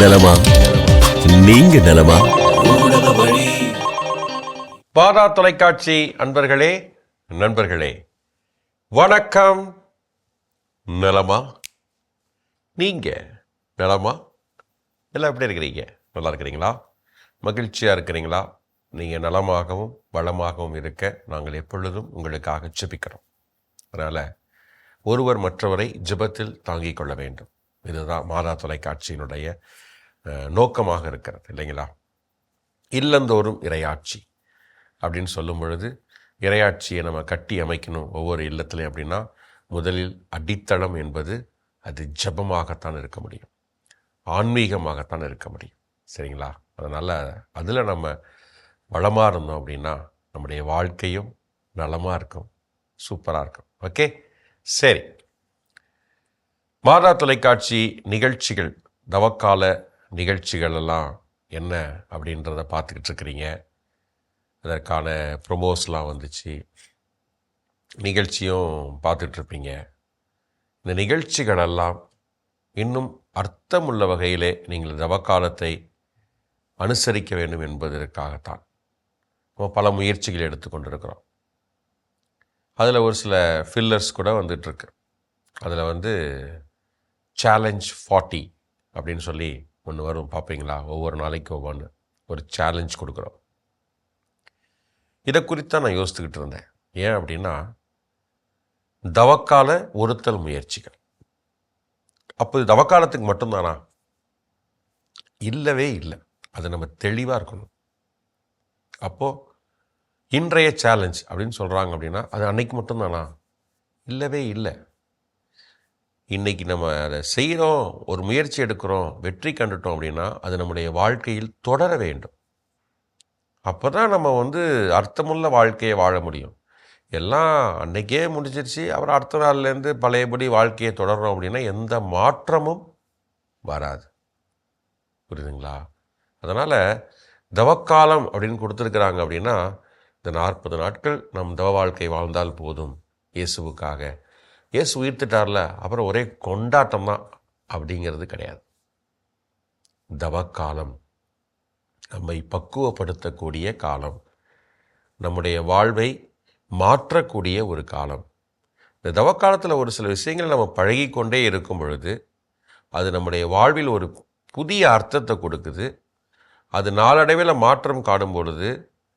நலமா? நீங்க நலமா? பாரா தொலைக்காட்சி அன்பர்களே நண்பர்களே வணக்கம். நலமா? நீங்க நலமா? எல்லாம் எப்படி இருக்கிறீங்க? நல்லா இருக்கிறீங்களா? மகிழ்ச்சியாக இருக்கிறீங்களா? நீங்கள் நலமாகவும் வளமாகவும் இருக்க நாங்கள் எப்பொழுதும் உங்களுக்காக ஜெபிக்கிறோம். அதனால் ஒருவர் மற்றவரை ஜெபத்தில் தாங்கிக் கொள்ள வேண்டும். இதுதான் மாதா தொலைக்காட்சியினுடைய நோக்கமாக இருக்கிறது இல்லைங்களா? இல்லந்தோறும் இறையாட்சி அப்படின்னு சொல்லும் பொழுது இறையாட்சியை நம்ம கட்டி அமைக்கணும் ஒவ்வொரு இல்லத்துலையும் அப்படின்னா முதலில் அடித்தளம் என்பது அது ஜெபமாகத்தான் இருக்க முடியும். ஆன்மீகமாகத்தான் இருக்க முடியும். சரிங்களா? அதனால் அதில் நம்ம வளமாக இருந்தோம் அப்படின்னா நம்முடைய வாழ்க்கையும் நலமாக இருக்கும் சூப்பராக இருக்கும். ஓகே? சரி. மாதா தொலைக்காட்சி நிகழ்ச்சிகள் தவக்கால நிகழ்ச்சிகள் எல்லாம் என்ன அப்படின்றத பார்த்துக்கிட்டு இருக்கிறீங்க. அதற்கான ப்ரொமோஸ்லாம் வந்துச்சு. நிகழ்ச்சியும் பார்த்துட்ருப்பீங்க இந்த நிகழ்ச்சிகளெல்லாம் இன்னும் அர்த்தமுள்ள வகையிலே நீங்கள் தவக்காலத்தை அனுசரிக்க வேண்டும் என்பதற்காகத்தான். நம்ம பல முயற்சிகள் எடுத்துக்கொண்டிருக்கிறோம் அதில் ஒரு சில ஃபில்லர்ஸ் கூட வந்துட்டுருக்கு அதில் வந்து சேலஞ்ச் ஃபார்ட்டி அப்படின்னு சொல்லி ஒன்று வரும். பார்ப்பீங்களா? ஒவ்வொரு நாளைக்கு ஒவ்வொன்று ஒரு சேலஞ்ச் கொடுக்குறோம். இதை குறித்தான் நான் யோசித்துக்கிட்டு இருந்தேன். ஏன் அப்படின்னா தவக்கால ஒருத்தல் முயற்சிகள். அப்போ இது தவக்காலத்துக்கு மட்டும்தானா? இல்லவே இல்லை. அது நம்ம தெளிவாக இருக்கணும். அப்போது இன்றைய சேலஞ்ச் அப்படின்னு சொல்கிறாங்க அப்படின்னா அது அன்னைக்கு மட்டும்தானா? இல்லவே இல்லை. இன்றைக்கி நம்ம அதை செய்கிறோம் ஒரு முயற்சி எடுக்கிறோம் வெற்றி கண்டுட்டோம் அப்படின்னா அது நம்முடைய வாழ்க்கையில் தொடர வேண்டும். அப்போ தான் நம்ம வந்து அர்த்தமுள்ள வாழ்க்கையை வாழ முடியும். எல்லாம் அன்றைக்கே முடிஞ்சிருச்சு அப்புறம் அடுத்த நாள்லேருந்து பழையபடி வாழ்க்கையை தொடர்றோம் அப்படின்னா எந்த மாற்றமும் வராது. புரியுதுங்களா? அதனால் தவக்காலம் அப்படின்னு கொடுத்துருக்குறாங்க அப்படின்னா இந்த நாற்பது நாட்கள் நம் தவ வாழ்க்கை வாழ்ந்தால் போதும் இயேசுவுக்காக. இயேசு உயிர்த்துட்டார்ல அப்புறம் ஒரே கொண்டாட்டம் தான் அப்படிங்கிறது கிடையாது. தவக்காலம் நம்மை பக்குவப்படுத்தக்கூடிய காலம் நம்முடைய வாழ்வை மாற்றக்கூடிய ஒரு காலம். இந்த தவக்காலத்தில் ஒரு சில விஷயங்கள் நம்ம பழகிக்கொண்டே இருக்கும் பொழுது அது நம்முடைய வாழ்வில் ஒரு புதிய அர்த்தத்தை கொடுக்குது. அது நாளடைவில் மாற்றம் காணும் பொழுது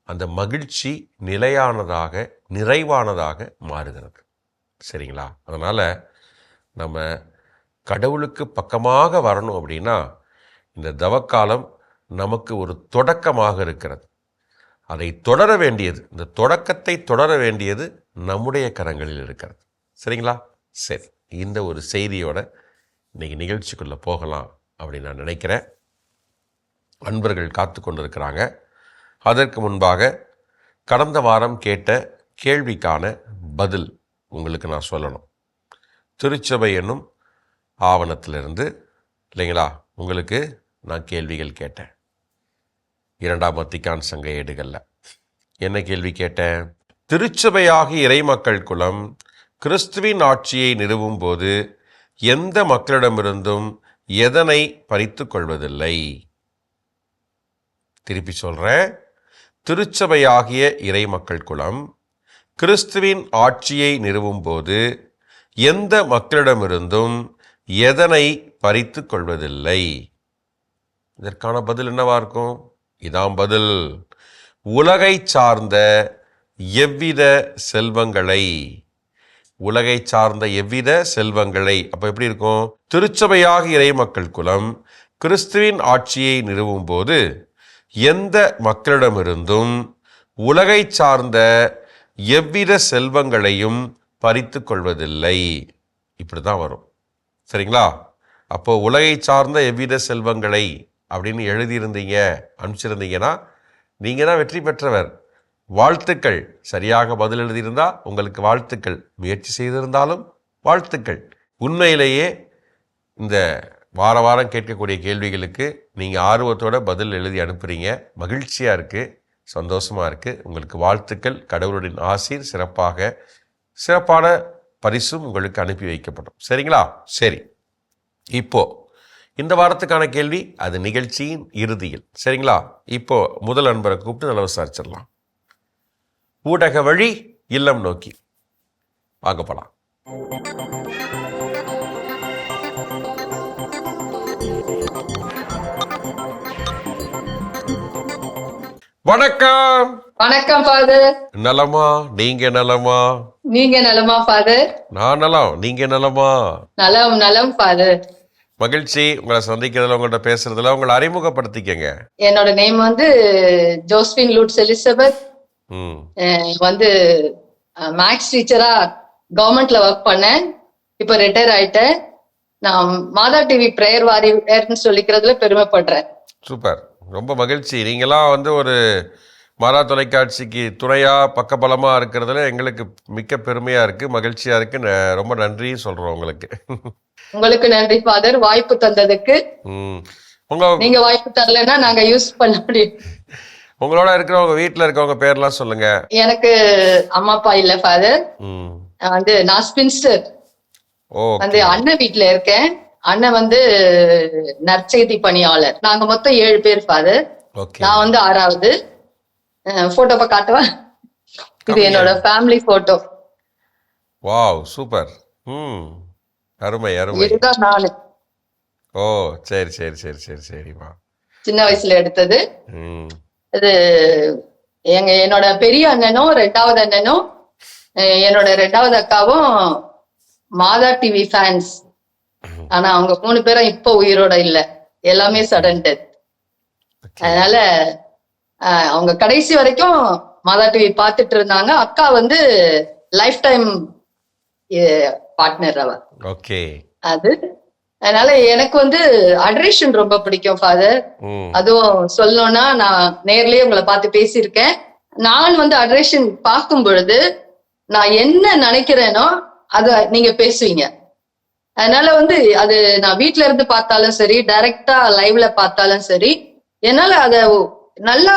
அந்த மகிழ்ச்சி நிலையானதாக நிறைவானதாக மாறுகிறது. சரிங்களா? அதனால் நம்ம கடவுளுக்கு பக்கமாக வரணும் அப்படின்னா இந்த தவக்காலம் நமக்கு ஒரு தொடக்கமாக இருக்கிறது. அதை தொடர வேண்டியது இந்த தொடக்கத்தை தொடர வேண்டியது நம்முடைய கரங்களில் இருக்கிறது. சரிங்களா? சரி இந்த ஒரு செய்தியோட இன்னைக்கு நிகழ்ச்சிக்குள்ளே போகலாம் அப்படின்னு நான் நினைக்கிறேன். அன்பர்கள் காத்து கொண்டிருக்கிறாங்க. அதற்கு முன்பாக கடந்த வாரம் கேட்ட கேள்விக்கான பதில் உங்களுக்கு நான் சொல்லணும். திருச்சபை என்னும் ஆவணத்திலிருந்து இல்லைங்களா? உங்களுக்கு நான் கேள்விகள் கேட்டேன். இரண்டாம் வத்திக்கான் சங்க ஏடுகளில். என்ன கேள்வி கேட்டேன்? திருச்சபையாகி இறைமக்கள் குலம் கிறிஸ்துவின் ஆட்சியை நிறுவும் போது எந்த மக்களிடமிருந்தும் எதனை பறித்து கொள்வதில்லை? திருப்பி சொல்கிறேன் திருச்சபையாகிய இறைமக்கள் குலம் கிறிஸ்துவின் ஆட்சியை நிறுவும் போது எந்த மக்களிடமிருந்தும் எதனை பறித்து கொள்வதில்லை? இதற்கான பதில் என்னவா இருக்கும்? இதாம் பதில். உலகை சார்ந்த எவ்வித செல்வங்களை? உலகை சார்ந்த எவ்வித செல்வங்களை? அப்போ எப்படி இருக்கும்? திருச்சபையாக இறைமக்கள் குலம் கிறிஸ்துவின் ஆட்சியை நிறுவும் போது எந்த மக்களிடமிருந்தும் உலகை சார்ந்த எவ்வித செல்வங்களையும் பறித்து கொள்வதில்லை. இப்படி தான் வரும். சரிங்களா? அப்போ உலகை சார்ந்த எவ்வித செல்வங்களை அப்படின்னு எழுதியிருந்தீங்க அனுப்பிச்சிருந்தீங்கன்னா நீங்கள் தான் வெற்றி பெற்றவர். வாழ்த்துக்கள். சரியாக பதில் எழுதியிருந்தால் உங்களுக்கு வாழ்த்துக்கள். முயற்சி செய்திருந்தாலும் வாழ்த்துக்கள். உண்மையிலேயே இந்த வார வாரம் கேட்கக்கூடிய கேள்விகளுக்கு நீங்கள் ஆர்வத்தோட பதில் எழுதி அனுப்புகிறீங்க மகிழ்ச்சியாக இருக்குது சந்தோஷமாக இருக்குது உங்களுக்கு வாழ்த்துக்கள். கடவுளுடைய ஆசீர் சிறப்பாக சிறப்பான பரிசும் உங்களுக்கு அனுப்பி வைக்கப்படும். சரிங்களா? சரி. இப்போ இந்த வாரத்துக்கான கேள்வி அது நிகழ்ச்சியின் இறுதியில். சரிங்களா? இப்போ முதல் நண்பரை கூப்பிட்டு நல்லா விசாரிச்சிடலாம். ஊடக வழி இல்லம் நோக்கி. வாங்க போலாம். வணக்கம். வணக்கம் ஃபாதர் நலமா நீங்க நலமா நீங்க நலமா ஃபாதர் நான் நலம். நீங்க நலமா நலம் நலம் ஃபாதர் மகிழ்ச்சி. உங்களை சந்திக்கிறதுல உங்கள்கிட்ட பேசுறதுல உங்களை அறிமுகப்படுத்திக்கங்க. என்னோட நேம் வந்து ஜோஸ்பின் லூட்ஸ் எலிசபெத். வந்து மேக்ஸ் டீச்சரா கவர்மெண்ட்ல ஒர்க் பண்ணேன். இப்போ ரிட்டையர் ஆயிட்டேன். நான் மாதா டிவி பிரேயர் வாரியர்னு சொல்லிக்கிறதுல பெருமைப்படுறேன். சூப்பர். ரொம்ப மகிழ்ச்சி. நீங்களாம் வந்து ஒரு மாதா தொலைக்காட்சிக்கு துணையா பக்கபலமா இருக்கிறதுல எங்களுக்கு மிக்க பெருமையா இருக்கு மகிழ்ச்சியா இருக்கு. ந- ரொம்ப நன்றி சொல்றோம் உங்களுக்கு. உங்களுக்கு நன்றி ஃபாதர். வாய்ப்பு தந்ததுக்கு. உங்க நீங்க வாய்ப்பு தரலைன்னா நாங்க யூஸ் பண்ண முடியும். உங்களோட இருக்கிறவங்க வீட்டில் இருக்கவங்க பேர்லாம் சொல்லுங்க. எனக்கு அம்மா அப்பா இல்ல ஃபாதர். வந்து நான் ஸ்பின்ஸ்டர் ஓ வந்து அண்ணன் வீட்ல இருக்கேன். அண்ணன் வந்து நற்செய்தி பணியாளர். நாங்க மொத்தம் ஏழு பேர் ஃபாதர் நான் வந்து ஆறாவது. போட்டோப்ப காட்டுவா? இது என்னோட ஃபேமிலி போட்டோ வாவ் சூப்பர் ம் அருமை அருமை. இதுதான் நானு. ஓ சரி சரி சரி சரி சரிம்மா. சின்ன வயசுல எடுத்தது. இது எங்க என்னோட பெரிய அண்ணனும் ரெண்டாவது அண்ணனும் என்னோட ரெண்டாவது அக்காவும் மாதா டிவி ஃபேன்ஸ் ஆனா அவங்க மூணு பேரும் இப்போ உயிரோட இல்ல. எல்லாமே சடன் டெத் அதனால அவங்க கடைசி வரைக்கும் மாதா டிவி பார்த்துட்டு இருந்தாங்க. அக்கா வந்து லைஃப் டைம் பார்ட்னர் அவ. ஓகே அது. அதனால எனக்கு வந்து அட்ரேஷன் ரொம்ப பிடிக்கும் ஃபாதர் அதுவும் சொல்லணும்னா நான் நேர்லயே உங்களை பார்த்து பேசியிருக்கேன். நான் வந்து அட்ரேஷன் பார்க்கும் பொழுது நான் என்ன நினைக்கிறேனோ அத நீங்க பேசுவீங்க. அதனால வந்து அது நான் வீட்ல இருந்து பார்த்தாலும் சரி டைரக்டா லைவ்ல பார்த்தாலும் சரி என்னால அத நல்லா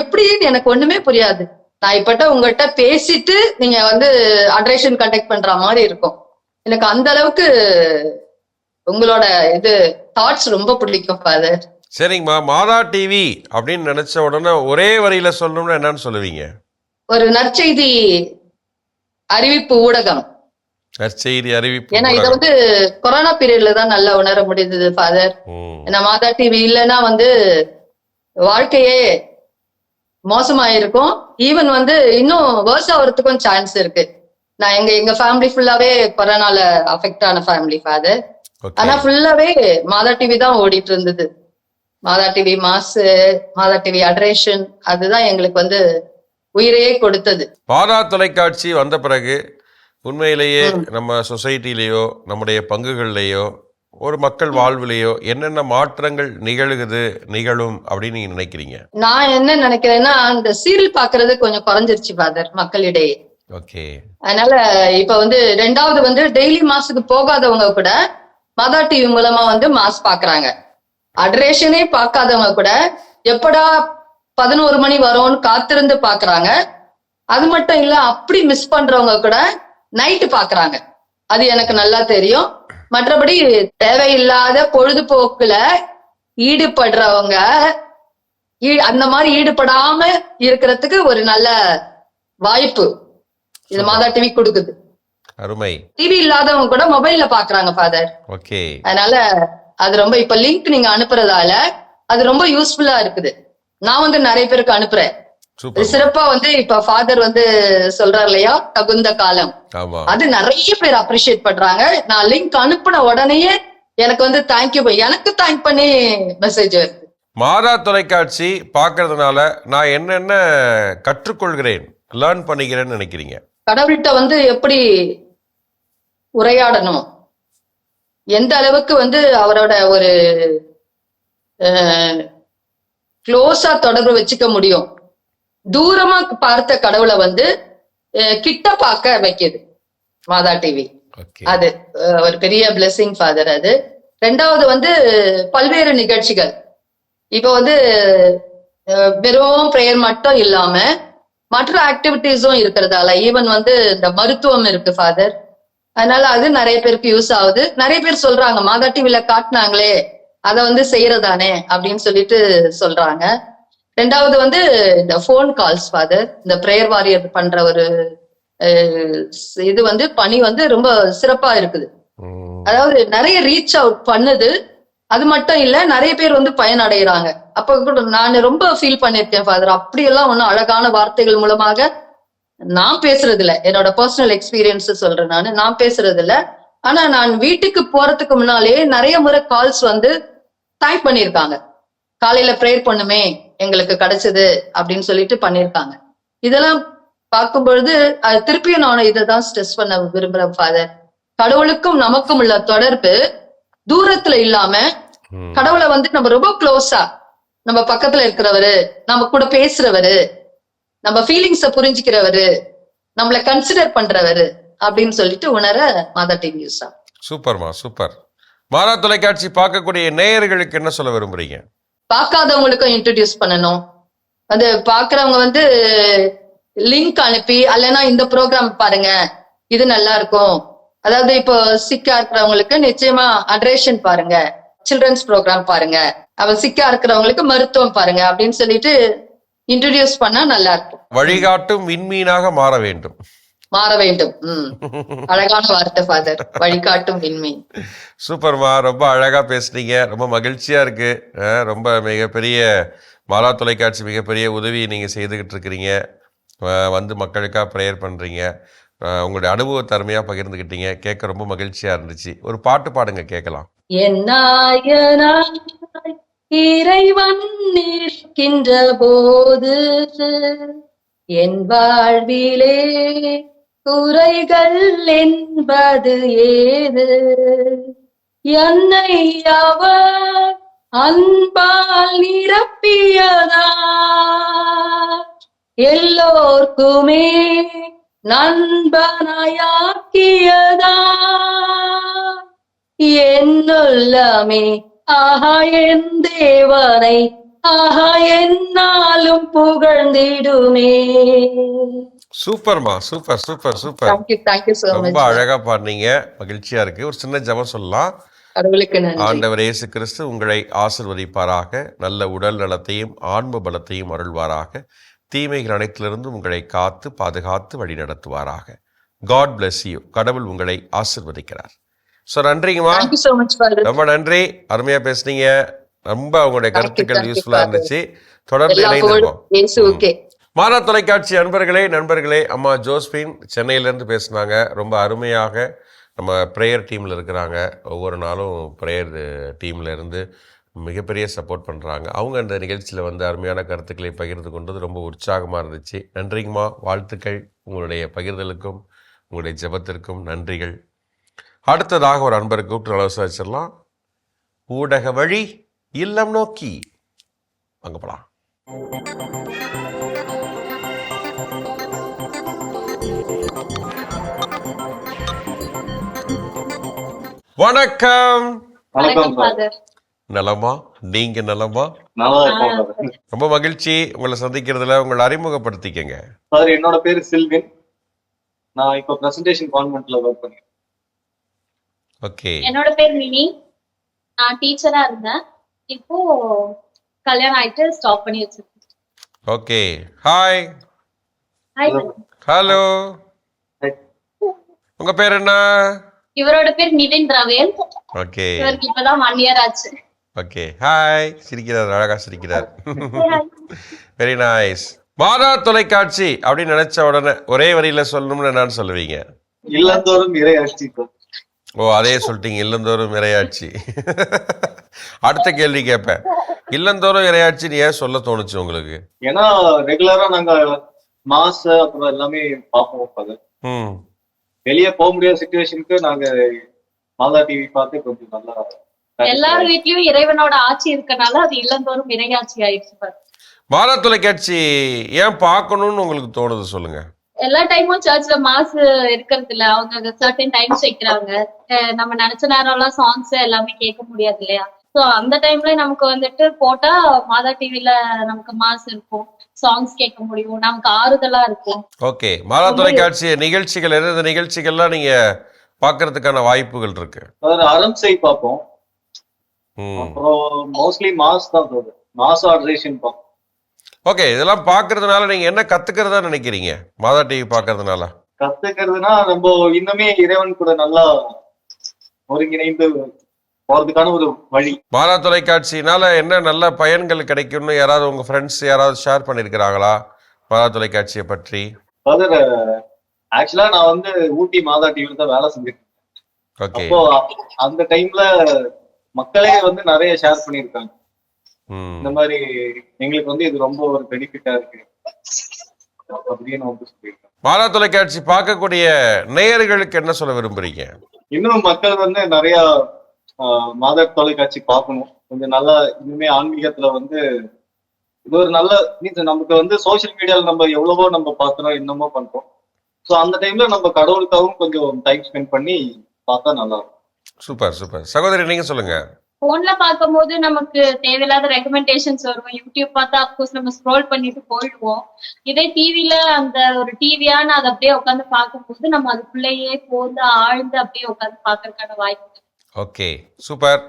எப்படின்னு எனக்கு ஒண்ணுமே புரியாது. நான் இப்பட்ட உங்ககிட்ட பேசிட்டு நீங்க வந்து அட்ரேஷன் கண்டக்ட் பண்ற மாதிரி இருக்கும். எனக்கு அந்த அளவுக்கு உங்களோட இது தாட்ஸ் ரொம்ப பிடிக்கும் ஃபாதர் சரிங்கம்மா. மாதா டிவி அப்படின்னு நினைச்ச உடனே ஒரே வரியில சொல்லணும்னா என்னன்னு சொல்லுவீங்க? ஒரு நற்செய்தி அறிவிப்பு ஊடகம். நற்செய்தி அறிவிப்பு ஏன்னா இத. வந்து கொரோனா பீரியட்ல தான் நல்லா உணர முடிந்தது ஃபாதர் ஏன்னா மாதா டிவி இல்லைன்னா வந்து வாழ்க்கையே மோசமாயிருக்கும். ஈவன் வந்து இன்னும் வேர்ஸ் ஆகிறதுக்கும் சான்ஸ் இருக்கு. நான் எங்க எங்க ஃபேமிலி ஃபுல்லாவே கொரோனால அஃபெக்ட் ஆன ஃபேமிலி ஃபாதர். ஆனா ஃபுல்லாவே மாதா டிவி தான் ஓடிட்டு இருந்தது மாதா டிவி மாசு மாதா டிவி அட்ரேஷன் அதுதான் எங்களுக்கு வந்து உயிரையே கொடுத்தது. மாதா தொலைக்காட்சி வந்த பிறகு உண்மையிலேயே நம்ம சொசைட்டிலேயோ நம்முடைய பங்குகள்லேயோ ஒரு மக்கள் வாழ்விலேயோ என்னென்ன மாற்றங்கள் நிகழுகுது நிகழும் அப்படின்னு நீங்க நினைக்கிறீங்க? நான் என்ன நினைக்கிறேன்னா இந்த சீரியல் பாக்குறது கொஞ்சம் குறைஞ்சிருச்சு ஃபாதர் மக்களிடையே. ஓகே. அதனால இப்ப வந்து ரெண்டாவது வந்து டெய்லி மாஸுக்கு போகாதவங்க கூட மதா டிவி மூலமா வந்து மாஸ் பாக்குறாங்க. அட்ரேஷனே பார்க்காதவங்க கூட எப்படா பதினோரு மணி வரும்னு காத்திருந்து பாக்குறாங்க. அது மட்டும் இல்ல அப்படி மிஸ் பண்றவங்க கூட நைட்டு பாக்குறாங்க. அது எனக்கு நல்லா தெரியும். மற்றபடி தேவையில்லாத பொழுதுபோக்குல ஈடுபடுறவங்க அந்த மாதிரி ஈடுபடாம இருக்கிறதுக்கு ஒரு நல்ல வாய்ப்பு. இது மாதா டிவி கொடுக்குது. அருமை. டிவி இல்லாதவங்க கூட மொபைல்ல பாக்குறாங்க ஃபாதர் ஓகே. அதனால அது ரொம்ப இப்ப லிங்க் நீங்க அனுப்புறதால அது ரொம்ப யூஸ்ஃபுல்லா இருக்குது. நான் வந்து நிறைய பேருக்கு அனுப்புறேன். சிறப்பா வந்து இப்ப ஃபாதர் வந்து சொல்றாரு இல்லையா? தகுந்த காலம். அது நிறைய பேர் அப்ரிஷியேட் பண்றாங்க. நான் லிங்க் அனுப்புன உடனேயே எனக்கு வந்து தேங்க்யூ எனக்கு தேங்க் பண்ணி மெசேஜ் வருது. மாதா தொலைக்காட்சி பார்க்கறதுனால நான் என்னென்ன கற்றுக்கொள்கிறேன் லேர்ன் பண்ணிக்கிறேன்னு நினைக்கிறீங்க? கடவுள்கிட்ட வந்து எப்படி உரையாடணும்? எந்த அளவுக்கு வந்து அவரோட ஒரு க்ளோஸா தொடர்பு வச்சுக்க முடியும்? தூரமா பார்த்த கடவுளை வந்து கிட்ட பார்க்க வைக்குது. மாதா டிவி. அது ஒரு பெரிய blessing ஃபாதர் அது. ரெண்டாவது வந்து பல்வேறு நிகழ்ச்சிகள். இப்போ வந்து வெறும் ப்ரேயர் மட்டும் இல்லாம மற்ற ஆக்டிவிட்டீஸும் இருக்கிறதால ஈவன் வந்து இந்த மருத்துவம் இருக்கு ஃபாதர் அதனால அது நிறைய பேருக்கு யூஸ் ஆகுது. நிறைய பேர் சொல்றாங்க மாதா டிவில காட்டினாங்களே அதை வந்து செய்யறதானே? அப்படின்னு சொல்லிட்டு சொல்றாங்க. ரெண்டாவது வந்து இந்த ஃபோன் கால்ஸ் ஃபாதர் இந்த ப்ரேயர் வாரியர் பண்ற ஒரு இது வந்து பணி வந்து ரொம்ப சிறப்பா இருக்குது. அதாவது நிறைய ரீச் அவுட் பண்ணுது. அது மட்டும் இல்ல நிறைய பேர் வந்து பயனடைகிறாங்க அப்ப கூட நான் ரொம்ப ஃபீல் பண்ணிருக்கேன் ஃபாதர் அப்படியெல்லாம் ஒன்றும் அழகான வார்த்தைகள் மூலமாக நான் பேசுறது இல்ல என்னோட பர்சனல் எக்ஸ்பீரியன்ஸ் சொல்றேன் நான். நான் பேசுறது இல்ல ஆனா நான் வீட்டுக்கு போறதுக்கு முன்னாலே நிறைய முறை கால்ஸ் வந்து தேங்க் பண்ணியிருக்காங்க. காலையில ப்ரேயர் பண்ணுமே எங்களுக்கு கிடைச்சது அப்படின்னு சொல்லிட்டு பண்ணியிருக்காங்க இதெல்லாம் பார்க்கும் பொழுது அது திருப்பியும் நான் இதை தான் ஸ்ட்ரெஸ் பண்ண விரும்புறேன் ஃபாதர் கடவுளுக்கும் நமக்கும் உள்ள தொடர்பு தூரத்துல இல்லாம. கடவுளை வந்து நம்ம ரொம்ப க்ளோஸா நம்ம பக்கத்துல இருக்கிறவரு நம்ம கூட பேசுறவரு நம்ம ஃபீலிங்ஸ புரிஞ்சுக்கிறவரு நம்மள கன்சிடர் பண்றவரு அப்படின்னு சொல்லிட்டு உணர மாதா டிவி யூஸா சூப்பர்மா சூப்பர். மாதா தொலைக்காட்சி பார்க்கக்கூடிய நேயர்களுக்கு என்ன சொல்ல விரும்புறீங்க? பார்க்காதவங்களுக்கும் இன்ட்ரடியூஸ் பண்ணணும். அது பாக்குறவங்க வந்து லிங்க் அனுப்பி அல்லனா இந்த ப்ரோக்ராம் பாருங்க. இது நல்லா இருக்கும் அதாவது இப்போ சிக்கா இருக்கிறவங்களுக்கு நிச்சயமா அட்ரேஷன் பாருங்க. சில்ட்ரன்ஸ் ப்ரோக்ராம் பாருங்க. அவ சிக்கா இருக்கிறவங்களுக்கு மருத்துவம் பாருங்க அப்படின்னு சொல்லிட்டு இன்ட்ரடியூஸ் பண்ணா நல்லா இருக்கும் வழிகாட்டும் விண்மீனாக மாற வேண்டும். மாற வேண்டும். அழகான வார்த்தை ஃபாதர் வழிகாட்டும் விண்மீ சூப்பர்மா ரொம்ப அழகா பேசுனீங்க. ரொம்ப மகிழ்ச்சியா இருக்கு. ரொம்ப மிகப்பெரிய மாலா தொலைக்காட்சி மிகப்பெரிய உதவி நீங்க செய்துகிட்டு இருக்கிறீங்க. வந்து மக்களுக்காக ப்ரேயர் பண்றீங்க. அஹ், உங்களுடைய அனுபவத்தை அருமையா பகிர்ந்துக்கிட்டீங்க கேட்க ரொம்ப மகிழ்ச்சியா இருந்துச்சு. ஒரு பாட்டு பாடுங்க கேட்கலாம். இறைவன் நிற்கின்ற போது என் வாழ்விலே குறைகள் என்பது ஏது? என்னை அவர் அன்பால் நிரப்பியதா? எல்லோர்க்குமே நண்பனாயாக்கியதா? என்னுள்ளமே ஆஹா என் தேவனை ஆஹா என்னாலும் புகழ்ந்திடுமே. சூப்பர்மா super super super. Thank you thank you so ரொம்ப அழகா பாடுனீங்க. மகிழ்ச்சியா இருக்கு. ஒரு சின்ன ஜெபம் சொல்லலாம். கடவுளுக்கு நன்றி. ஆண்டவர் இயேசு கிறிஸ்து உங்களை ஆசிர்வதிப்பாராக. நல்ல உடல் நலத்தையும் ஆன்ம பலத்தையும் அருள்வாராக. தீமைகள் அனைத்திலிருந்தும் உங்களை காத்து பாதுகாத்து வழி நடத்துவாராக. காட் bless யூ கடவுள் உங்களை ஆசிர்வதிக்கிறார். ஸோ நன்றிங்கம்மா. ரொம்ப நன்றி. அருமையா பேசுனீங்க. ரொம்ப உங்களுடைய கருத்துக்கள் யூஸ்ஃபுல்லா. இருந்துச்சு. தொடர்ந்து இயேசுவுக்கே. மாதா தொலைக்காட்சி அன்பர்களே நண்பர்களே அம்மா ஜோஸ்பின் சென்னையிலேருந்து பேசுனாங்க. ரொம்ப அருமையாக நம்ம ப்ரேயர் டீமில் இருக்கிறாங்க. ஒவ்வொரு நாளும் ப்ரேயர் டீமில் இருந்து மிகப்பெரிய சப்போர்ட் பண்ணுறாங்க அவங்க அந்த நிகழ்ச்சியில் வந்து அருமையான கருத்துக்களை பகிர்ந்து கொண்டது ரொம்ப உற்சாகமாக இருந்துச்சு. நன்றிங்கம்மா. வாழ்த்துக்கள். உங்களுடைய பகிர்தலுக்கும் உங்களுடைய ஜெபத்திற்கும் நன்றிகள். அடுத்ததாக ஒரு அன்பரை கூப்பிட்டு நல்லா ஊடக வழி இல்லம் நோக்கி. அங்கே போகலாம் வணக்கம். நலமா? நீங்க நலமா? ரொம்ப மகிழ்ச்சி. உங்களை சந்திக்கிறதுல உங்களை அறிமுகப்படுத்திக்கங்க. சார் என்னோட பேரு சில்வின் நான் இப்போ பிரசன்டேஷன் கான்வென்ட்ல ஒர்க் பண்ணேன் ஓகே. என்னோட பேர் மினி நான் டீச்சரா இருந்தேன். இப்போ கல்யாணம் ஆயிட்டு ஸ்டாப் பண்ணி வச்சிருக்கேன். ஓகே. ஹாய். ஹலோ உங்க பேர் என்ன? இவரோட பேர் நிதின் ரவேல் ஓகே. இவருக்கு இப்பதான் ஒன் இயர் ஆச்சு. ஓகே. ஹாய் சிரிக்கிறார் அழகா சிரிக்கிறார். வெரி நைஸ் மாதா தொலைக்காட்சி அப்படின்னு நினைச்ச உடனே ஒரே வரியில சொல்லணும்னு என்னன்னு சொல்லுவீங்க? இல்லந்தோறும் இறையாட்சி சார் ஓ அதே சொல்லிட்டீங்க. இல்லந்தோறும் இரையாட்சி. அடுத்த கேள்வி கேட்பேன். இல்லந்தோறும் இரையாட்சின்னு ஏன் சொல்ல தோணுச்சு உங்களுக்கு? ஏன்னா ரெகுலரா நாங்க மாச அப்புறம் எல்லாமே பார்ப்போம் வெளியே போக முடியாத சுச்சுவேஷனுக்கு நாங்க மாதா டிவி பார்த்து கொஞ்சம் நல்லா எல்லார் வீட்லயும் இறைவனோட ஆட்சி இருக்கனால அது இல்லந்தோறும் இறையாட்சி ஆயிடுச்சு பாரு. மாதா தொலைக்காட்சி ஏன் பார்க்கணும்னு உங்களுக்கு தோணுது சொல்லுங்க. எல்லா டைமும் சர்ச்ல மாசு இருக்கிறது இல்ல. அவங்க சர்டன் டைம்ஸ் வைக்கிறாங்க. நம்ம நினைச்ச நேரம் எல்லாம் சாங்ஸ் எல்லாமே கேட்க முடியாது இல்லையா? சோ அந்த டைம்ல நமக்கு வந்துட்டு போட்டா மாதா டிவில நமக்கு மாஸ் இருக்கும். சாங்ஸ் கேட்க முடியும். நமக்கு ஆறுதலா இருக்கும். ஓகே மாதா தொலைக்காட்சி நிகழ்ச்சிகள் எந்தெந்த நிகழ்ச்சிகள்லாம் நீங்க பார்க்கறதுக்கான வாய்ப்புகள் இருக்கு? அதாவது அரம்சை பார்ப்போம். ம். அப்புறம் மோஸ்ட்லி மாஸ் தான் தோது மாஸ் ஆர்டரேஷன் பார்ப்போம். ஓகே இதெல்லாம் பார்க்கறதுனால நீங்க என்ன கத்துக்கிறதா நினைக்கிறீங்க? மாதா டிவி பார்க்கறதுனால. கத்துக்கிறதுனா நம்ம இன்னுமே இறைவன் கூட நல்லா ஒருங்கிணைந்து போறதுக்கான ஒரு வழி. மாதா தொலைக்காட்சினால என்ன நல்ல பயன்கள் கிடைக்கும்னு யாராவது உங்க ஃப்ரெண்ட்ஸ் யாராவது ஷேர் பண்ணியிருக்கிறாங்களா மாதா தொலைக்காட்சியை பற்றி? ஃபர்தர் ஆக்சுவலா நான் வந்து ஊட்டி மாதா டிவில தான் வேலை செஞ்சிருக்கேன் ஓகே அப்போ அந்த டைம்ல மக்களே வந்து நிறைய ஷேர் பண்ணியிருக்காங்க. ம். இந்த மாதிரி எங்களுக்கு வந்து இது ரொம்ப ஒரு பெனிஃபிட்டா இருக்கு. அப்படின்னு வந்து சொல்லியிருக்காங்க. மாதா தொலைக்காட்சி பார்க்கக்கூடிய நேயர்களுக்கு என்ன சொல்ல விரும்புறீங்க? இன்னும் மக்கள் வந்து நிறைய ஆஹ், மாத தொலைக்காட்சி பார்க்கணும். கொஞ்சம் நல்லா இனிமே ஆன்மீகத்துல வந்து இது ஒரு நல்ல மீன்ஸ் நமக்கு வந்து சோஷியல் மீடியால நம்ம எவ்வளவோ நம்ம பார்க்கிறோம் என்னமோ பண்றோம். ஸோ அந்த டைம்ல நம்ம கடவுளுக்காகவும் கொஞ்சம் டைம் ஸ்பெண்ட் பண்ணி பார்த்தா நல்லா இருக்கும் சூப்பர் சூப்பர். சகோதரி நீங்க சொல்லுங்க. போன்ல பார்க்கும்போது நமக்கு தேவையில்லாத ரெக்கமெண்டேஷன்ஸ் வரும். யூடியூப் பார்த்தா அப்கோர்ஸ் நம்ம ஸ்க்ரோல் பண்ணிட்டு போயிடுவோம். இதே டிவில அந்த ஒரு டிவியான அதை அப்படியே உட்காந்து பார்க்கும்போது நம்ம அதுக்குள்ளேயே போந்து ஆழ்ந்து அப்படியே உட்காந்து பார்க்கறதுக்கான வாய்ப்பு. Okay super.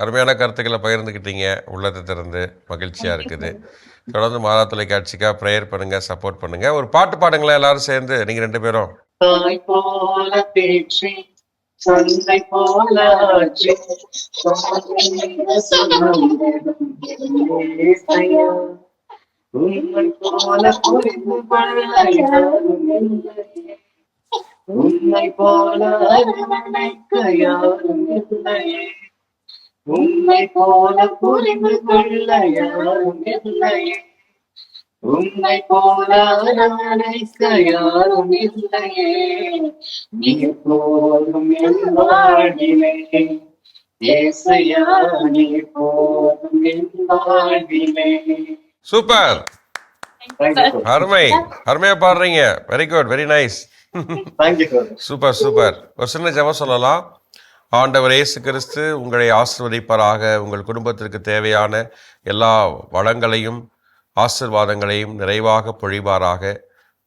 அருமையான கருத்துக்களை பகிர்ந்துக்கிட்டீங்க உள்ளத்தை திறந்து மகிழ்ச்சியா இருக்குது. தொடர்ந்து மாதா தொலைக்காட்சிக்காக ப்ரேயர் பண்ணுங்க சப்போர்ட் பண்ணுங்க. ஒரு பாட்டு பாடுங்களேன் எல்லாரும் சேர்ந்து. நீங்க ரெண்டு பேரும். போல புரிந்து. உன்னை போல யாரும் இல்லையே உன்னை போல புரிந்து கொள்ள யாரும் இல்லையே உன்னை போல அரவணைக்க யாரும் இல்லையே. நீ என் வாழ்விலே ஏசையா நீ என் வாழ்விலே சூப்பர். அருமை. அருமையா பாடுறீங்க. Very good very nice. Super super ஒரு சின்ன ஜபம் சொல்லலாம். ஆண்டவர் இயேசு கிறிஸ்து உங்களை ஆசிர்வதிப்பராக. உங்கள் குடும்பத்திற்கு தேவையான எல்லா வளங்களையும் ஆசிர்வாதங்களையும் நிறைவாக பொழிவாராக.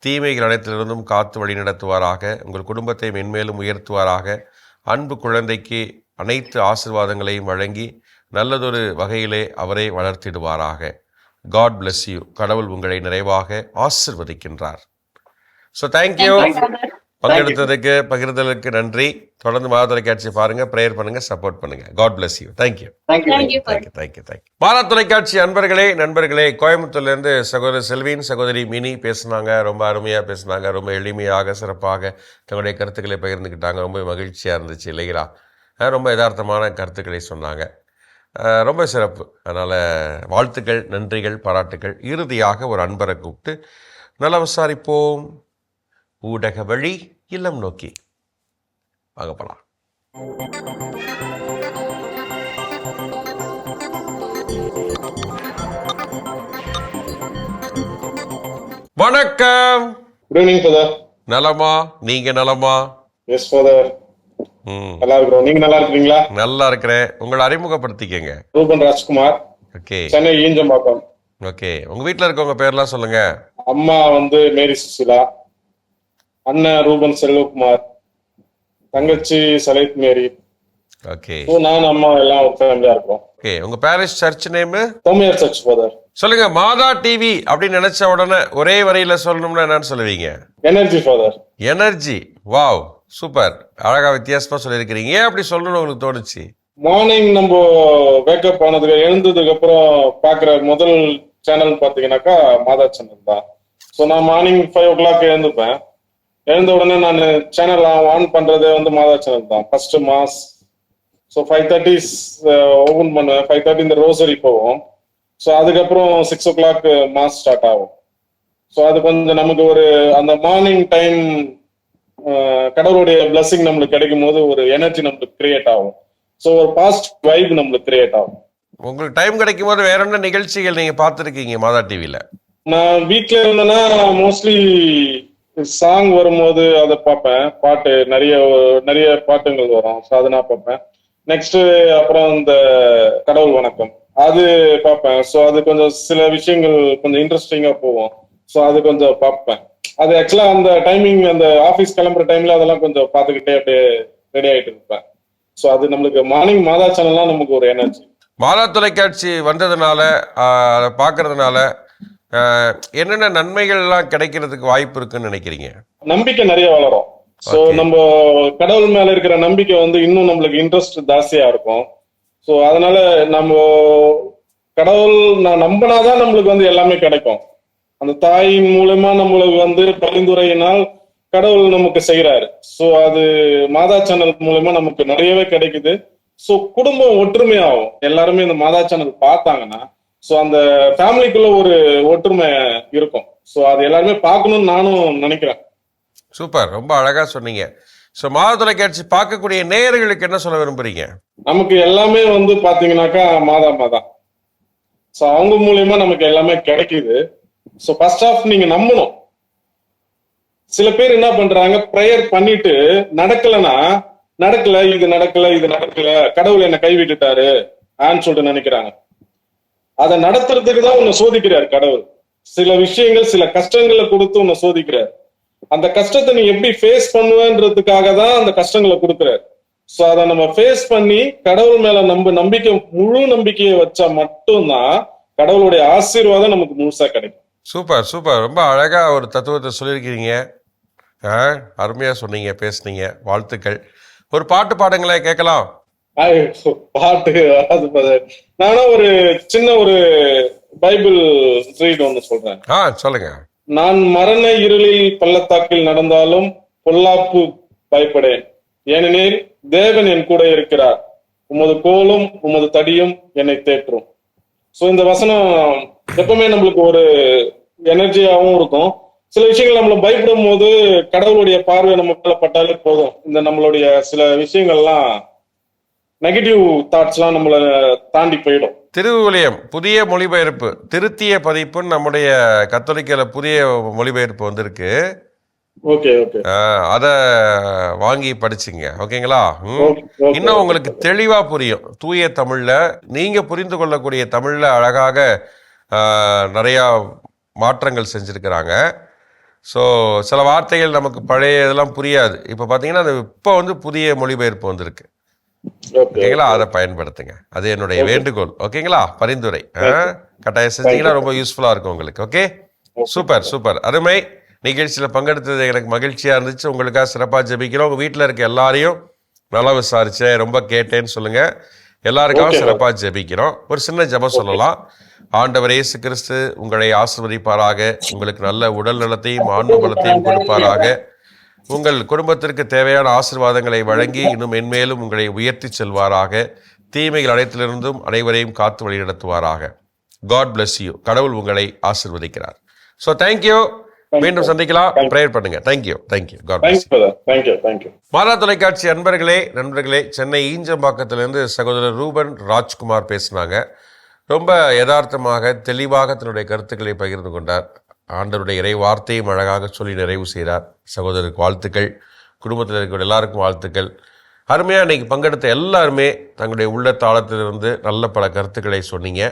தீமைகள் அனைத்திலிருந்தும் காத்து வழி நடத்துவாராக. உங்கள் குடும்பத்தை மென்மேலும் உயர்த்துவாராக. அன்பு குழந்தைக்கு அனைத்து ஆசிர்வாதங்களையும் வழங்கி நல்லதொரு வகையிலே அவரை வளர்த்திடுவாராக. காட் பிளஸ் யூ கடவுள் உங்களை நிறைவாக ஆசிர்வதிக்கின்றார். So thank you. பங்கெடுத்ததுக்கு பகிர்தலுக்கு நன்றி. தொடர்ந்து மாதா தொலைக்காட்சி பாருங்க ப்ரேயர் பண்ணுங்க சப்போர்ட் பண்ணுங்க. God bless you thank you Thank you. Thank you, sir. Thank you thank you thank you Madha தொலைக்காட்சி அன்பர்களே நண்பர்களே கோயம்புத்தூர்லேருந்து சகோதரர் செல்வின் சகோதரி மினி பேசுனாங்க ரொம்ப அருமையாக பேசுனாங்க ரொம்ப எளிமையாக சிறப்பாக தங்களுடைய கருத்துக்களை பகிர்ந்துக்கிட்டாங்க. ரொம்ப மகிழ்ச்சியாக இருந்துச்சு இல்லைங்களா? ரொம்ப யதார்த்தமான கருத்துக்களை சொன்னாங்க. ரொம்ப சிறப்பு. அதனால் வாழ்த்துக்கள் நன்றிகள் பாராட்டுக்கள். இறுதியாக ஒரு அன்பரை கூப்பிட்டு நல்லா விசாரிப்போம் ஊடக வழி இல்லம் நோக்கி. வாங்க வணக்கம். குட் ஈவினிங் ஃபாதர் நலமா? நீங்க நலமா? எஸ் ஃபாதர் நல்லா இருக்கிறோம். நீங்க நல்லா இருக்கிறீங்களா? நல்லா இருக்கிறேன். உங்களை அறிமுகப்படுத்திக்கங்க. ரூபன் ராஜ்குமார். ஓகே. சென்னை ஈஞ்சம்பாக்கம். ஓகே. உங்க வீட்ல இருக்கவங்க பேர்லாம் சொல்லுங்க. அம்மா வந்து மேரி சுசிலா. அண்ணன் ரூபன் செல்வகுமார் தங்கச்சி சலைத் மேரி. ஓகே. நான் அம்மா எல்லாம் ஃபேமிலியா இருக்கோம் ஓகே உங்க பேரிஸ் சர்ச் நேமு தோமியர் சர்ச் ஃபாதர் சொல்லுங்க மாதா டிவி அப்படின்னு நினைச்ச உடனே ஒரே வரியில சொல்லணும்னா என்னன்னு சொல்லுவீங்க? Energy father energy wow super அழகா வித்தியாசமா சொல்லியிருக்கிறீங்க. ஏன் அப்படி சொல்லணும்னு உங்களுக்கு தோணுச்சு? மார்னிங் நம்ம வேக்கப் ஆனதுக்கு எழுந்ததுக்கு அப்புறம் பாக்குற முதல் சேனல் பாத்தீங்கன்னாக்கா மாதா சேனல் தான். ஸோ நான் மார்னிங் ஃபைவ் ஓ கிளாக் எழுந்துப்பேன். எழுந்த உடனே நான் சேனல் ஆன் பண்றதே வந்து மாதா சேனல் தான். First mass so five thirty open பண்ணுவேன். ஃபைவ் தேர்ட்டி இந்த ரோசரி போவோம் ஸோ அதுக்கப்புறம் six o'clock mass start ஆகும். ஸோ அது கொஞ்சம் நமக்கு ஒரு அந்த மார்னிங் டைம் ஆஹ் கடவுளுடைய blessing நம்மளுக்கு கிடைக்கும் போது ஒரு எனர்ஜி நம்மளுக்கு கிரியேட் ஆகும். ஸோ ஒரு பாசிட்டிவ் வைப் நம்மளுக்கு கிரியேட் ஆகும். உங்களுக்கு டைம் கிடைக்கும் போது வேற என்ன நிகழ்ச்சிகள் நீங்க பார்த்துருக்கீங்க மாதா டிவியில நான் வீட்ல இருந்தேன்னா மோஸ்ட்லி சாங் வரும்போது அதை பார்ப்பேன். பாட்டு நிறைய நிறைய பாட்டுங்கள் வரும். ஸோ அதை நான் பார்ப்பேன். நெக்ஸ்ட் அப்புறம் இந்த கடவுள் வணக்கம். அது பார்ப்பேன். ஸோ அது கொஞ்சம் சில விஷயங்கள் கொஞ்சம் இன்ட்ரெஸ்டிங்கா போகும். ஸோ அது கொஞ்சம் பார்ப்பேன். அது ஆக்சுவலா அந்த டைமிங் அந்த ஆஃபீஸ் கிளம்புற டைம்ல அதெல்லாம் கொஞ்சம் பார்த்துக்கிட்டே அப்படியே ரெடி ஆகிட்டு இருப்பேன். ஸோ அது நம்மளுக்கு மார்னிங் மாதா சேனல்லாம் நமக்கு ஒரு எனர்ஜி மாதா தொலைக்காட்சி வந்ததுனால அதை பார்க்கறதுனால என்னென்ன நன்மைகள்லாம் கிடைக்கிறதுக்கு வாய்ப்பு இருக்குன்னு நினைக்கிறீங்க? நம்பிக்கை நிறைய வளரும். சோ. நம்ம கடவுள் மேல இருக்கிற நம்பிக்கை வந்து இன்னும் நம்மளுக்கு இன்ட்ரெஸ்ட் ஜாஸ்தியா இருக்கும். சோ அதனால நம்ம கடவுள் நான் நம்பினாதான் நம்மளுக்கு வந்து எல்லாமே கிடைக்கும். அந்த தாயின் மூலமா நம்மளுக்கு வந்து பரிந்துரையினால் கடவுள் நமக்கு செய்யறாரு சோ அது மாதா சேனல் மூலமா நமக்கு நிறையவே கிடைக்குது. சோ குடும்பம் ஒற்றுமையாகும். எல்லாருமே இந்த மாதா சேனல் பார்த்தாங்கன்னா சோ அந்த ஃபேமிலிக்குள்ள ஒரு ஒற்றுமை இருக்கும். சோ அது எல்லாருமே பார்க்கணும்னு நானும் நினைக்கிறேன். சூப்பர் ரொம்ப அழகா சொன்னீங்க. ஸோ மாதா தொலைக்காட்சி பார்க்கக்கூடிய நேயர்களுக்கு என்ன சொல்ல விரும்புறீங்க? நமக்கு எல்லாமே வந்து பாத்தீங்கன்னாக்கா மாதா மாதா. சோ அவங்க மூலியமா நமக்கு எல்லாமே கிடைக்குது. சோ ஃபர்ஸ்ட் ஆஃப் நீங்க நம்பணும். சில பேர் என்ன பண்றாங்க ப்ரேயர் பண்ணிட்டு நடக்கலன்னா நடக்கல இது நடக்கல இது நடக்கல கடவுள் என்ன கைவிட்டுட்டாரு ஆன்னு சொல்லிட்டு நினைக்கிறாங்க. அதை நடத்துறதுக்கு தான் உன்னை சோதிக்கிறார் கடவுள். சில விஷயங்கள் சில கஷ்டங்களை கொடுத்து உன்னை சோதிக்கிறார். அந்த கஷ்டத்தை நீ எப்படி ஃபேஸ் பண்ணுவேன்றதுக்காக தான் அந்த கஷ்டங்களை கொடுக்குறாரு. ஸோ அதை நம்ம ஃபேஸ் பண்ணி கடவுள் மேல நம்ம நம்பிக்கை முழு நம்பிக்கையை வச்சா மட்டும்தான் கடவுளுடைய ஆசீர்வாதம் நமக்கு முழுசா கிடைக்கும். Super super. ரொம்ப அழகா ஒரு தத்துவத்தை சொல்லியிருக்கிறீங்க. ஆ, அருமையா சொன்னீங்க பேசுனீங்க. வாழ்த்துக்கள். ஒரு பாட்டு பாடுங்களேன் கேட்கலாம். பாட்டு அது பத- நானா ஒரு சின்ன ஒரு பைபிள் ரீட் ஒண்ணு சொல்றேன். ஆ சொல்லுங்க. நான் மரண இருளில் பள்ளத்தாக்கில் நடந்தாலும் பொல்லாப்பு பயப்படேன். ஏனெனில் தேவன் என் கூட இருக்கிறார். உமது கோலும் உமது தடியும் என்னை தேற்றும். சோ இந்த வசனம் எப்பவுமே நம்மளுக்கு ஒரு எனர்ஜியாவும் இருக்கும். சில விஷயங்கள் நம்மள பயப்படும் போது கடவுளுடைய பார்வை நம்ம பட்டாலே போதும். இந்த நம்மளுடைய சில விஷயங்கள்லாம் நெகட்டிவ் தாட்ஸ் எல்லாம் நம்மள தாண்டி போயிடும். திருவிவிலியம் புதிய மொழிபெயர்ப்பு திருத்திய பதிப்புன்னு நம்முடைய கத்தோலிக்கல புதிய மொழிபெயர்ப்பு வந்திருக்கு. ஓகே ஓகே அதை வாங்கி படிச்சுங்க. ஓகேங்களா? இன்னும். உங்களுக்கு தெளிவா புரியும். தூய தமிழ்ல நீங்க புரிந்து கொள்ளக்கூடிய தமிழ்ல அழகாக நிறைய மாற்றங்கள் செஞ்சிருக்கிறாங்க. ஸோ சில வார்த்தைகள் நமக்கு பழைய இதெல்லாம் புரியாது. இப்போ பார்த்தீங்கன்னா இப்போ வந்து புதிய மொழிபெயர்ப்பு வந்திருக்கு. ஓகேங்களா? அதை பயன்படுத்துங்க. அது என்னுடைய வேண்டுகோள். ஓகேங்களா? பரிந்துரை? கட்டாயம் செஞ்சீங்கன்னா ரொம்ப யூஸ்ஃபுல்லா இருக்கும் உங்களுக்கு. Okay super super. அருமை. நிகழ்ச்சியில் பங்கெடுத்தது எனக்கு மகிழ்ச்சியா இருந்துச்சு. உங்களுக்காக சிறப்பாக ஜெபிக்கிறோம். உங்க வீட்டில் இருக்க எல்லாரையும் நல்லா விசாரிச்சேன் ரொம்ப கேட்டேன்னு சொல்லுங்க. எல்லாருக்காகவும் சிறப்பாக ஜெபிக்கிறோம். ஒரு சின்ன ஜெபம் சொல்லலாம். ஆண்டவர் இயேசு கிறிஸ்து உங்களை ஆசிர்வதிப்பாராக. உங்களுக்கு நல்ல உடல் நலத்தையும் ஆண்டு பலத்தையும் கொடுப்பாராக. உங்கள் குடும்பத்திற்கு தேவையான ஆசீர்வாதங்களை வழங்கி இன்னும் மென்மேலும் உங்களை உயர்த்தி செல்வாராக. தீமைகள் அனைத்திலிருந்தும் அனைவரையும் காத்து வழிநடத்துவாராக. காட் bless யூ கடவுள் உங்களை ஆசிர்வதிக்கிறார். ஸோ தேங்க்யூ மீண்டும் சந்திக்கலாம். ப்ரேயர் பண்ணுங்க. Thank you thank you God thank you thank you Madha தொலைக்காட்சி அன்பர்களே நண்பர்களே சென்னை ஈஞ்சம்பாக்கத்திலிருந்து சகோதரர் ரூபன் ராஜ்குமார் பேசினாங்க. ரொம்ப யதார்த்தமாக தெளிவாக தன்னுடைய கருத்துக்களை பகிர்ந்து கொண்டார். ஆண்டவருடைய இறை வார்த்தையும் அழகாக சொல்லி நிறைவு செய்கிறார். சகோதரருக்கு வாழ்த்துக்கள். குடும்பத்தில் இருக்கிற எல்லாருக்கும் வாழ்த்துக்கள். அருமையாக இன்னைக்கு பங்கெடுத்த எல்லாருமே தங்களுடைய உள்ள தாளத்திலிருந்து நல்ல பல கருத்துக்களை சொன்னீங்க.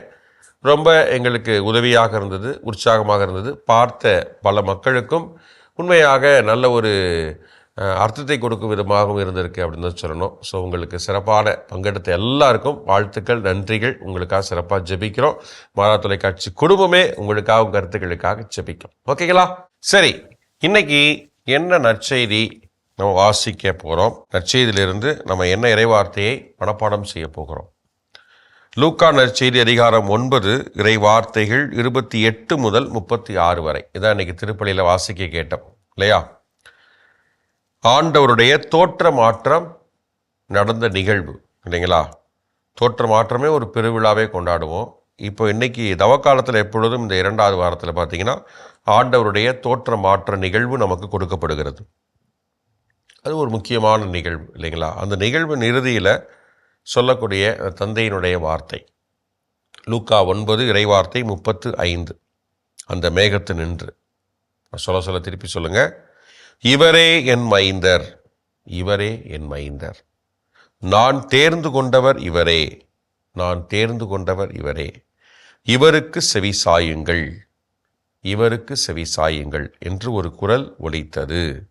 ரொம்ப எங்களுக்கு உதவியாக இருந்தது உற்சாகமாக இருந்தது. பார்த்த பல மக்களுக்கும் உண்மையாக நல்ல ஒரு அர்த்தத்தை கொடுக்கும் விதமாகவும் இருந்திருக்கு அப்படின்னு தான் சொல்லணும். ஸோ உங்களுக்கு சிறப்பான பங்கெடுத்த எல்லாருக்கும் வாழ்த்துக்கள் நன்றிகள். உங்களுக்காக சிறப்பாக ஜெபிக்கிறோம். மாறா தொலைக்காட்சி குடும்பமே உங்களுக்காக கருத்துக்களுக்காக ஜெபிக்கும். ஓகேங்களா சரி இன்னைக்கு என்ன நற்செய்தி நம்ம வாசிக்க போகிறோம் நற்செய்தியிலிருந்து நம்ம என்ன இறைவார்த்தையை மனப்பாடம் செய்ய போகிறோம்? லூக்கா நற்செய்தி அதிகாரம் ஒன்பது இறை வார்த்தைகள் இருபத்தி எட்டு முதல் முப்பத்தி ஆறு வரை. இதான் இன்னைக்கு திருப்பலியில் வாசிக்க கேட்டோம். இல்லையா? ஆண்டவருடைய தோற்ற மாற்றம் நடந்த நிகழ்வு இல்லைங்களா? தோற்ற மாற்றமே ஒரு பெருவிழாவே கொண்டாடுவோம். இப்போ இன்றைக்கி தவக்காலத்தில் எப்பொழுதும் இந்த இரண்டாவது வாரத்தில் பார்த்தீங்கன்னா ஆண்டவருடைய தோற்ற மாற்ற நிகழ்வு நமக்கு கொடுக்கப்படுகிறது. அது ஒரு முக்கியமான நிகழ்வு இல்லைங்களா? அந்த நிகழ்வின் இறுதியில் சொல்லக்கூடிய தந்தையினுடைய வார்த்தை. லூக்கா ஒன்பது இறைவார்த்தை முப்பத்து ஐந்து. அந்த மேகத்து நின்று. சொல்ல சொல்ல திருப்பி சொல்லுங்கள் இவரே என் மைந்தர் இவரே என் மைந்தர். நான் தேர்ந்து கொண்டவர் இவரே நான் தேர்ந்து கொண்டவர் இவரே. இவருக்கு செவி சாயுங்கள் இவருக்கு செவி சாயுங்கள் என்று ஒரு குரல் ஒலித்தது.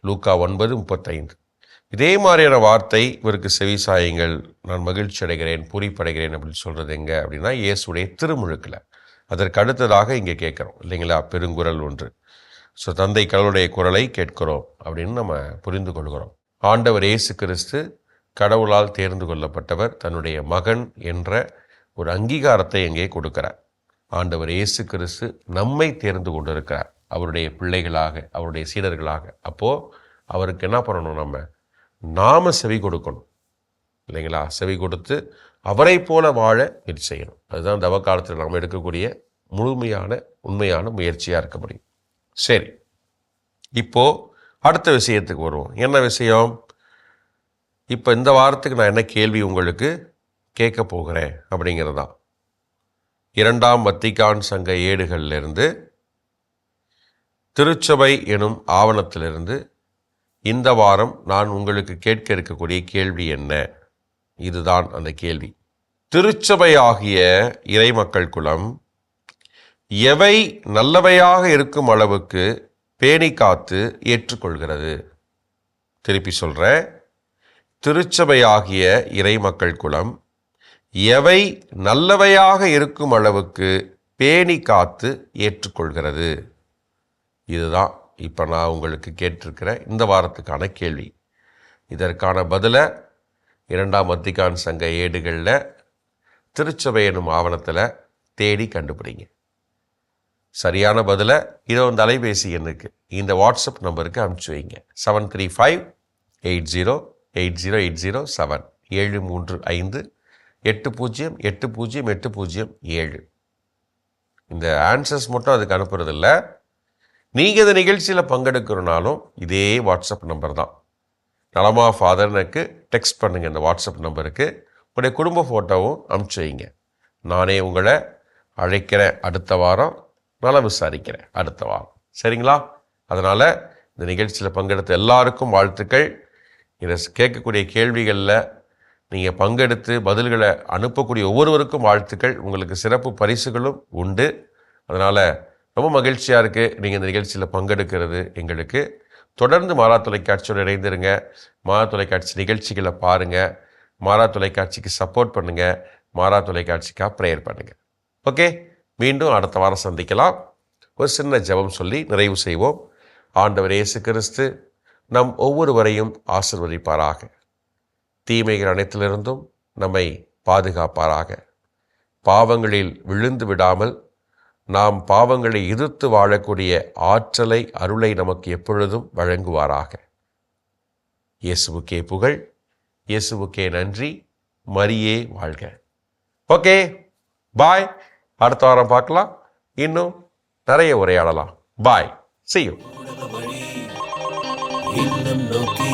லூக்கா ஒன்பது முப்பத்தைந்து. இதே மாதிரியான வார்த்தை இவருக்கு செவி சாயுங்கள் நான் மகிழ்ச்சி அடைகிறேன் பூரிப்படைகிறேன் அப்படின்னு சொல்கிறது எங்கே அப்படின்னா இயேசுடைய திருமுழுக்கில். அதற்கு அடுத்ததாக இங்கே கேட்குறோம். இல்லைங்களா? பெருங்குரல் ஒன்று. ஸோ தந்தை கடவுளுடைய குரலை கேட்கிறோம் அப்படின்னு நம்ம புரிந்து கொள்கிறோம். ஆண்டவர் இயேசு கிறிஸ்து கடவுளால் தேர்ந்து கொள்ளப்பட்டவர் தன்னுடைய மகன் என்ற ஒரு அங்கீகாரத்தை இங்கே கொடுக்கிறார். ஆண்டவர் இயேசு கிறிஸ்து நம்மை தேர்ந்து கொண்டிருக்கிறார். அவருடைய பிள்ளைகளாக அவருடைய சீடர்களாக. அப்போது அவருக்கு என்ன பண்ணணும் நம்ம? நாம செவி கொடுக்கணும். இல்லைங்களா? செவி கொடுத்து அவரை போல வாழ முயற்சி செய்யணும். அதுதான் தவ காலத்தில் நாம் எடுக்கக்கூடிய முழுமையான உண்மையான முயற்சியாக இருக்க முடியும். சரி. இப்போது அடுத்த விஷயத்துக்கு வருவோம். என்ன விஷயம்? இப்போ இந்த வாரத்துக்கு நான் என்ன கேள்வி உங்களுக்கு கேட்க போகிறேன் அப்படிங்கிறதா இரண்டாம் வத்திகான் சங்க ஏடுகளிலிருந்து திருச்சபை எனும் ஆவணத்திலிருந்து இந்த வாரம் நான் உங்களுக்கு கேட்க இருக்கக்கூடிய கேள்வி என்ன? இதுதான் அந்த கேள்வி. திருச்சபை ஆகிய இறைமக்கள் குலம் எவை நல்லவையாக இருக்கும் அளவுக்கு பேணி காத்து ஏற்றுக்கொள்கிறது? திருப்பி சொல்கிறேன் திருச்சபையாகிய இறைமக்கள் குலம் எவை நல்லவையாக இருக்கும் அளவுக்கு பேணி காத்து ஏற்றுக்கொள்கிறது? இதுதான் இப்போ நான் உங்களுக்கு கேட்டிருக்கிற இந்த வாரத்துக்கான கேள்வி. இதற்கான பதிலை இரண்டாம் மத்திகான் சங்க ஏடுகளில் திருச்சபை எனும் ஆவணத்தில் தேடி கண்டுபிடிங்க. சரியான பதிலை இதோ இந்த அலைபேசி எண்ணுக்கு. இந்த வாட்ஸ்அப் நம்பருக்கு அனுப்பிச்சி வைங்க. Seven three five eight zero eight zero eight zero seven ஏழு மூன்று ஐந்து எட்டு பூஜ்ஜியம் எட்டு பூஜ்ஜியம் எட்டு பூஜ்ஜியம் ஏழு. இந்த ஆன்சர்ஸ் மட்டும் அதுக்கு அனுப்புறதில்ல. நீங்கள் இந்த நிகழ்ச்சியில் பங்கெடுக்கிறனாலும் இதே வாட்ஸ்அப் நம்பர் தான். நலமா ஃபாதர்னுக்கு டெக்ஸ்ட் பண்ணுங்கள் இந்த வாட்ஸ்அப் நம்பருக்கு உங்களுடைய குடும்ப ஃபோட்டோவும் அனுப்பிச்சி வைங்க. நானே உங்களை அழைக்கிறேன் அடுத்த வாரம். நலம் விசாரிக்கிறேன். அடுத்த வாரம். சரிங்களா? அதனால் இந்த நிகழ்ச்சியில் பங்கெடுத்த எல்லாருக்கும் வாழ்த்துக்கள். இதை கேட்கக்கூடிய கேள்விகளில் நீங்கள் பங்கெடுத்து பதில்களை அனுப்பக்கூடிய ஒவ்வொருவருக்கும் வாழ்த்துக்கள். உங்களுக்கு சிறப்பு பரிசுகளும் உண்டு. அதனால் ரொம்ப மகிழ்ச்சியாக இருக்குது நீங்கள் இந்த நிகழ்ச்சியில் பங்கெடுக்கிறது எங்களுக்கு. தொடர்ந்து மாறா தொலைக்காட்சியோடு இணைந்திருங்க. மாறா தொலைக்காட்சி நிகழ்ச்சிகளை பாருங்கள் மாறா தொலைக்காட்சிக்கு சப்போர்ட் பண்ணுங்கள் மாறா தொலைக்காட்சிக்காக ப்ரேயர் பண்ணுங்கள் ஓகே? மீண்டும் அடுத்த வாரம் சந்திக்கலாம். ஒரு சின்ன ஜெபம் சொல்லி நிறைவு செய்வோம். ஆண்டவர் இயேசு கிறிஸ்து நம் ஒவ்வொருவரையும் ஆசிர்வதிப்பாராக. தீமைகள் அனைத்திலிருந்தும் நம்மை பாதுகாப்பாராக. பாவங்களில் விழுந்து விடாமல் நாம் பாவங்களை எதிர்த்து வாழக்கூடிய ஆற்றலை அருளை நமக்கு எப்பொழுதும் வழங்குவாராக. இயேசுவுக்கே புகழ் இயேசுவுக்கே நன்றி மரியே வாழ்க. Okay bye. அடுத்த வாரம் பார்க்கலாம். இன்னும் நிறைய உரையாடலாம். பாய் செய்யும் இல்லம் நோக்கி.